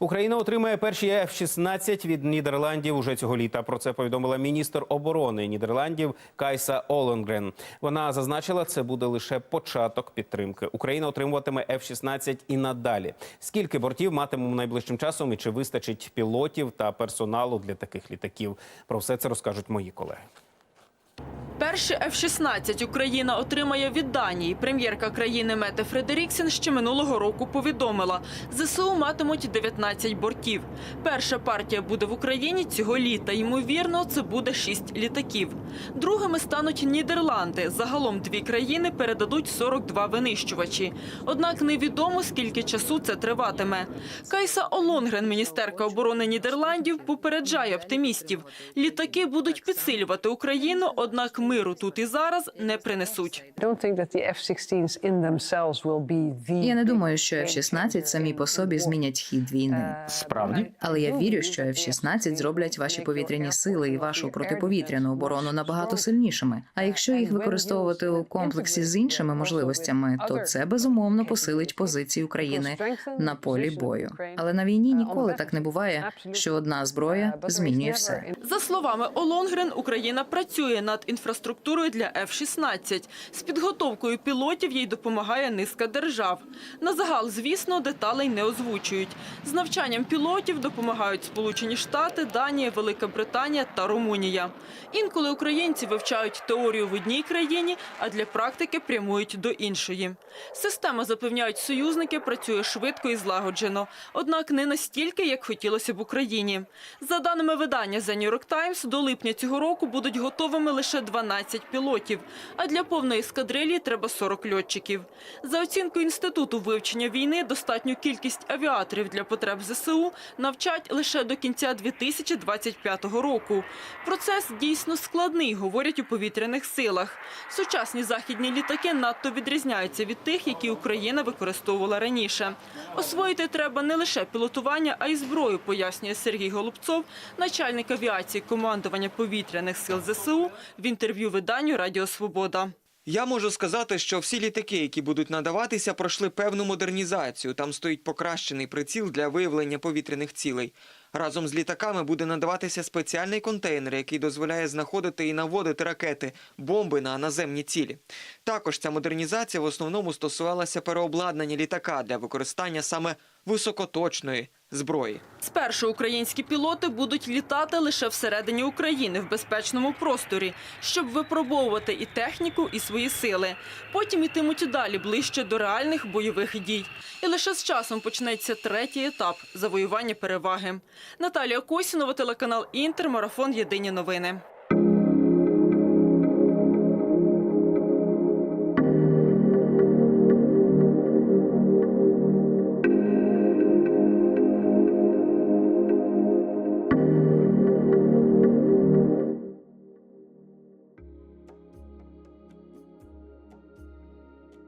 Україна отримає перші F-16 від Нідерландів уже цього літа. Про це повідомила міністр оборони Нідерландів Кайса Оленгрен. Вона зазначила, це буде лише початок підтримки. Україна отримуватиме F-16 і надалі. Скільки бортів матимемо найближчим часом і чи вистачить пілотів та персоналу для таких літаків? Про все це розкажуть мої колеги. Перші F-16 Україна отримає від Данії. Прем'єрка країни Мете Фредеріксен ще минулого року повідомила, ЗСУ матимуть 19 бортів. Перша партія буде в Україні цього літа. Ймовірно, це буде 6 літаків. Другими стануть Нідерланди. Загалом дві країни передадуть 42 винищувачі. Однак невідомо, скільки часу це триватиме. Кайса Олонгрен, міністерка оборони Нідерландів, попереджає оптимістів. Літаки будуть підсилювати Україну, однак миру тут і зараз не принесуть. I don't think that the F-16s in themselves will be the Я не думаю, що game F-16 самі по собі змінять хід війни. Справді? Але я вірю, що F-16 зроблять ваші повітряні сили і вашу протиповітряну оборону набагато сильнішими. А якщо їх використовувати у комплексі з іншими можливостями, то це безумовно посилить позиції України на полі бою. Але на війні ніколи так не буває, що одна зброя змінює все. За словами Олонгрен, Україна працює над інфраструктурою для F-16. З підготовкою пілотів їй допомагає низка держав. На загал, звісно, деталей не озвучують. З навчанням пілотів допомагають Сполучені Штати, Данія, Велика Британія та Румунія. Інколи українці вивчають теорію в одній країні, а для практики прямують до іншої. Система, запевняють союзники, працює швидко і злагоджено. Однак не настільки, як хотілося б Україні. За даними видання The New York Times, до липня цього року будуть готовими лише 12 пілотів, а для повної ескадрилії треба 40 льотчиків. За оцінкою Інституту вивчення війни, достатню кількість авіаторів для потреб ЗСУ навчать лише до кінця 2025 року. Процес дійсно складний, говорять у повітряних силах. Сучасні західні літаки надто відрізняються від тих, які Україна використовувала раніше. Освоїти треба не лише пілотування, а й зброю, пояснює Сергій Голубцов, начальник авіації командування повітряних сил ЗСУ в інтерв'ю виданню Радіо Свобода. Я можу сказати, що всі літаки, які будуть надаватися, пройшли певну модернізацію. Там стоїть покращений приціл для виявлення повітряних цілей. Разом з літаками буде надаватися спеціальний контейнер, який дозволяє знаходити і наводити ракети, бомби на наземні цілі. Також ця модернізація в основному стосувалася переобладнання літака для використання саме високоточної зброї. Спершу українські пілоти будуть літати лише всередині України в безпечному просторі, щоб випробовувати і техніку, і свої сили. Потім ітимуть далі ближче до реальних бойових дій. І лише з часом почнеться третій етап завоювання переваги. Наталія Косінова, телеканал Інтер, марафон Єдині новини.